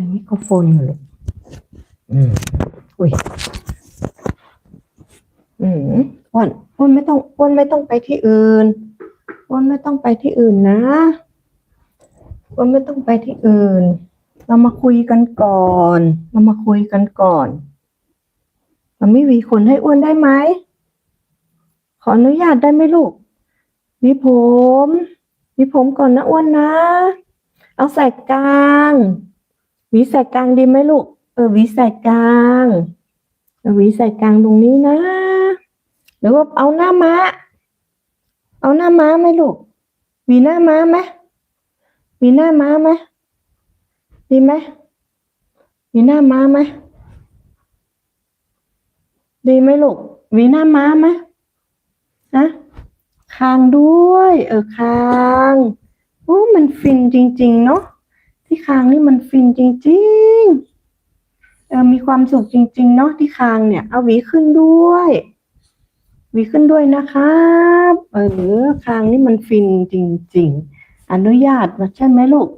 ส่ไมโครโฟนอยู่เลยอืมอุ้ยอืมอ้วนอ้วนไม่ต้องอ้วนไม่ต้องไปที่อื่นอ้วนไม่ต้องไปที่อื่นนะอ้วนไม่ต้องไปที่อื่น เรามาคุยกันก่อน เรามาคุยกันก่อนเราไม่หวีขนให้อ้วนได้ไหมขออนุญาตได้ไหมลูกหวีผมหวีผมก่อนนะอ้วนนะ เอาใส่กลาง วีใส่กลางดีไหมลูก เออวีใส่กลางหวีใส่กลางตรงนี้นะ หรือว่าเอาหน้าม้า เอาหน้าม้าไหมลูกวีหน้าม้าไหมวีหน้าม้าไหมดีไหมวีหน้าม้าไหมดีไหมลูกวีหน้าม้าไหมนะคางด้วย เออคางโอ้มันฟินจริง ๆ เนาะ ที่คางนี่มันฟินจริงๆเออมีความสุขจริง ๆ เนาะที่คางเนี่ย เอาหวีขึ้นด้วยหวีขึ้นด้วยนะครับเออคางนี่มันฟินจริง ๆ อนุญาตมาใช่ไหมลูก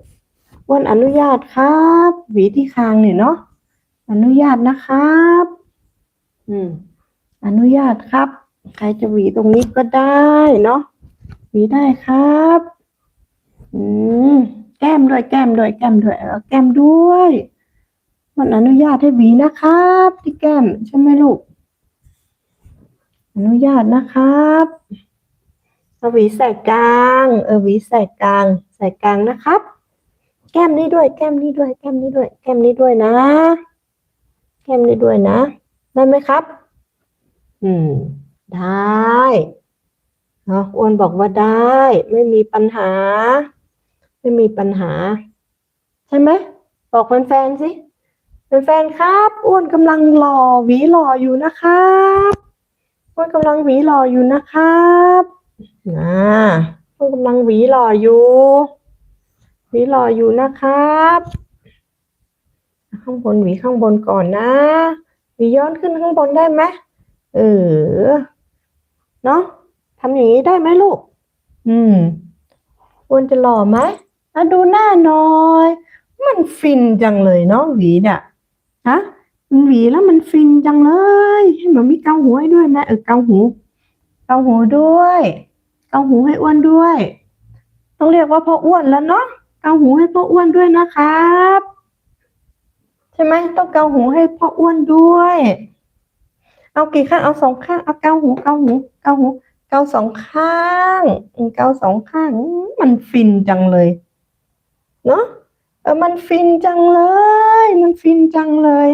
วันอนุญาตครับหวีที่คางเนี่ยเนาะอนุญาตนะครับ อืม อนุญาตครับ ใครจะหวีตรงนี้ก็ได้เนาะหวีได้ครับ อืม แก้มด้วยแก้มด้วยแก้มด้วยเอาแก้มด้วย มันอนุญาตให้หวีนะครับ ที่แก้มใช่ไหมลูก อนุญาตนะครับหวีใส่กลาง เออหวีใส่กลาง ใส่กลางนะครับ แก้มนี้ด้วย แก้มนี้ด้วย แก้มนี้ด้วย แก้มนี้ด้วยนะ แก้มนี้ด้วยนะได้ไหมครับ อืม ได้เนาะอ้วนบอกว่าได้ ไม่มีปัญหา ไม่มีปัญหา ใช่ไหมบอกแฟนๆสิแฟนๆครับ อ้วนกำลังรอหวีรออยู่นะครับอ้วนกำลังหวีรออยู่นะครับนะอ้วนกำลังหวีรออยู่หวีรออยู่นะครับ ข้างบนหวีข้างบนก่อนนะหวีย้อนขึ้นข้างบนได้ไหมเออเนาะทำอย่างนี้ได้ไหมลูก อืมอ้วนจะหล่อไหม อะดูหน้าหน่อย มันฟินจังเลยเนาะหวีเนี่ยฮะมันหวีแล้วมันฟินจังเลยให้มันมีเกาหูให้ด้วยนะเออเกาหูเกาหูด้วยเกาหูให้อ้วนด้วย ต้องเรียกว่าพ่ออ้วนแล้วเนาะเกาหูให้พ่ออ้วนด้วยนะครับ ใช่ไหมต้องเกาหูให้พ่ออ้วนด้วย เอากี่ข้างเอาสองข้างเอาเกาหูเกาหูเกาหูเกาสองข้างเกาสองข้างมันฟินจังเลย เนาะเออมันฟินจังเลย มันฟินจังเลย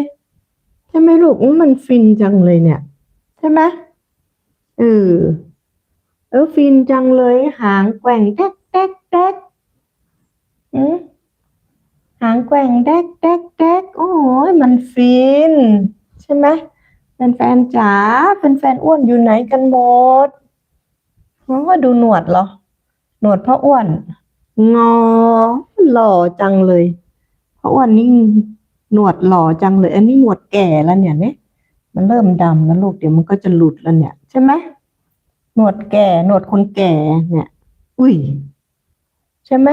ใช่ไหมลูกมมันฟินจังเลยเนี่ย ใช่ไหมเออเออฟินจังเลย หางแกว่งแดกแดกแดกอืมหางแกว่งแดกแดกแดกโอ้ยมันฟิน ใช่ไหมแฟนจ๋าแฟนอ้วนอยู่ไหนกันหมดมันว่าดูหนวดเหรอ หนวดพ่ออ้วน งอ หล่อจังเลย เพราะอ้วนนี่หนวดหล่อจังเลย อันนี้หนวดแก่แล้วเนี่ยเนี่ยมันเริ่มดำแล้วลูกเดี๋ยวมันก็จะหลุดแล้วเนี่ย ใช่ไหมหนวดแก่หนวดคนแก่เนี่ย อุ้ย ใช่ไหม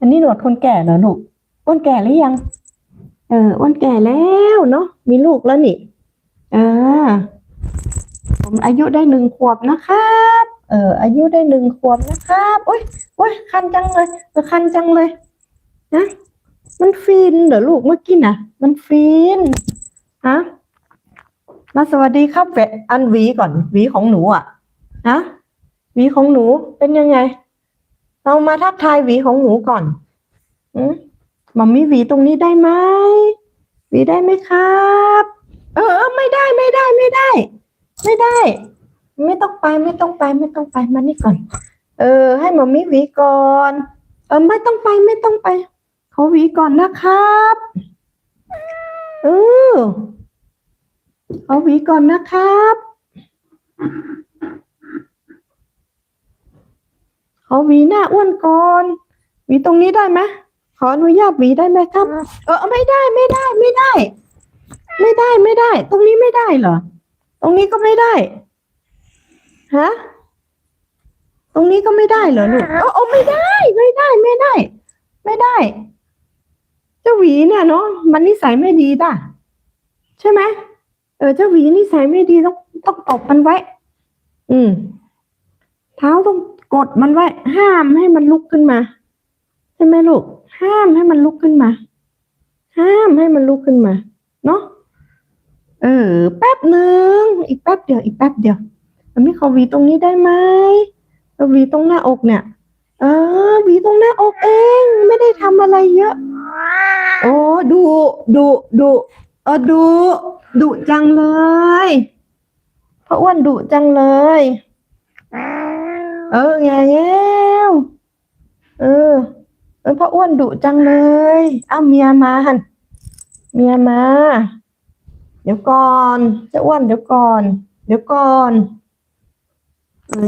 อันนี้หนวดคนแก่เหรอลูกอ้วนแก่หรือยัง เอออ้วนแก่แล้วเนาะมีลูกแล้วนี่เออผมอายุได้หนึ่งขวบนะครับ เออ อายุได้หนึ่งขวบนะครับโอ้ย โอ้ยคันจังเลยเออคันจังเลยนะมันฟินเหรอลูกเมื่อกี้น่ะมันฟินฮะมาสวัสดีครับเวอันวีก่อนวีของหนูอะนะวีของหนูเป็นยังไง เรามาทักทายวีของหนูก่อนอืมมัมมี่วีตรงนี้ได้ไหมวีได้ไหมครับ เออเออไม่ได้ไม่ได้ไม่ได้ ไม่ได้ ไม่ต้องไปไม่ต้องไปไม่ต้องไปมานี่ก่อน เออ ให้หมอมิหวีก่อน เออ ไม่ต้องไปไม่ต้องไปเขาหวีก่อนนะครับ เออเขาหวีก่อนนะครับเขาหวีหน้าอ้วนก่อนหวีตรงนี้ได้ไหมขออนุญาตหวีได้ไหมครับ เออไม่ได้ไม่ได้ไม่ได้ ไม่ได้ไม่ได้ ตรงนี้ไม่ได้เหรอ ตรงนี้ก็ไม่ได้ฮะ ตรงนี้ก็ไม่ได้เหรอลูกโอ้โอ้ไม่ได้ ไม่ได้ ไม่ได้ ไม่ได้ เจ้าหวีเนี่ยเนาะมันนิสัยไม่ดีด่ะ ใช่ไหมเออ เจ้าหวีนิสัยไม่ดีต้องต้องตบมันไว้ อืม เท้าต้องกดมันไว้ ห้ามให้มันลุกขึ้นมา ใช่ไหมลูก ห้ามให้มันลุกขึ้นมา ห้ามให้มันลุกขึ้นมา เนาะเออ แป๊บหนึ่งอีกแป๊บเดียว อีกแป๊บเดียวมันไม่ขอหวีตรงนี้ได้ไหมเอาห วีตรงหน้าอกเนี่ย เออวีตรงหน้าอกเอง ไม่ได้ทำอะไรเยอะ โอ้ดุดุดุเออดุดุจังเลยพ่ออ้วนดุจังเลย เออไงแล้วเออเออพ่ออ้วนดุจังเลยเอาเมียมาหันเมียมา เดี๋ยวก่อนเจ้าอ้วนเดี๋ยวก่อน เดี๋ยวก่อน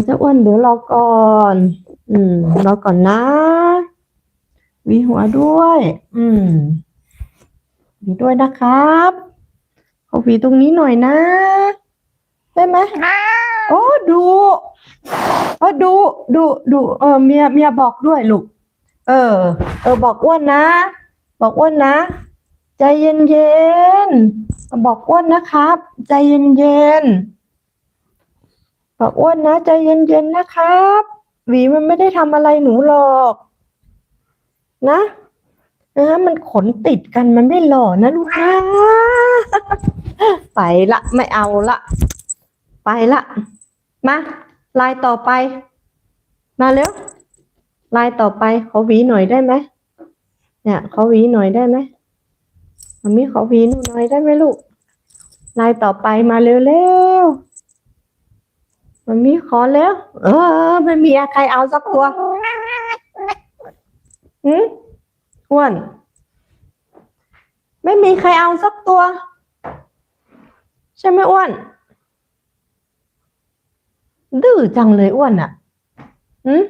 เจ้าอ้วนเดี๋ยวรอก่อน อืม รอก่อนนะวีหัวด้วย อืมวีด้วยนะครับขอหวีตรงนี้หน่อยนะ ได้ไหมโอ้ดูเออดู ดูดู เออเมียเมียบอกด้วยลูก เออ เออ บอกอ้วนนะ บอกอ้วนนะ ใจเย็นเย็นๆบอกอ้วนนะครับ ใจเย็นเย็นๆ บอกอ้วนนะใจเย็นๆนะครับ หวีมันไม่ได้ทำอะไรหนูหรอก นะนะมันขนติดกันมันไม่หล่อนะลูกนะไปละไม่เอาละ ไปละ มาลายต่อไป มาเร็วลายต่อไปเขอหวีหน่อยได้ไหมเนี่ยเขอหวีหน่อยได้ไหมมันมีขอหวีหนูหน่อยได้ไหมลูกลายต่อไปมาเร็วๆ มันมีขอแล้ว เออไม่มีใครเอาสักตัวอืมอ้วน ไม่มีใครเอาสักตัว ใช่ไหมอ้วนดื้อจังเลยอ้วนอะอืม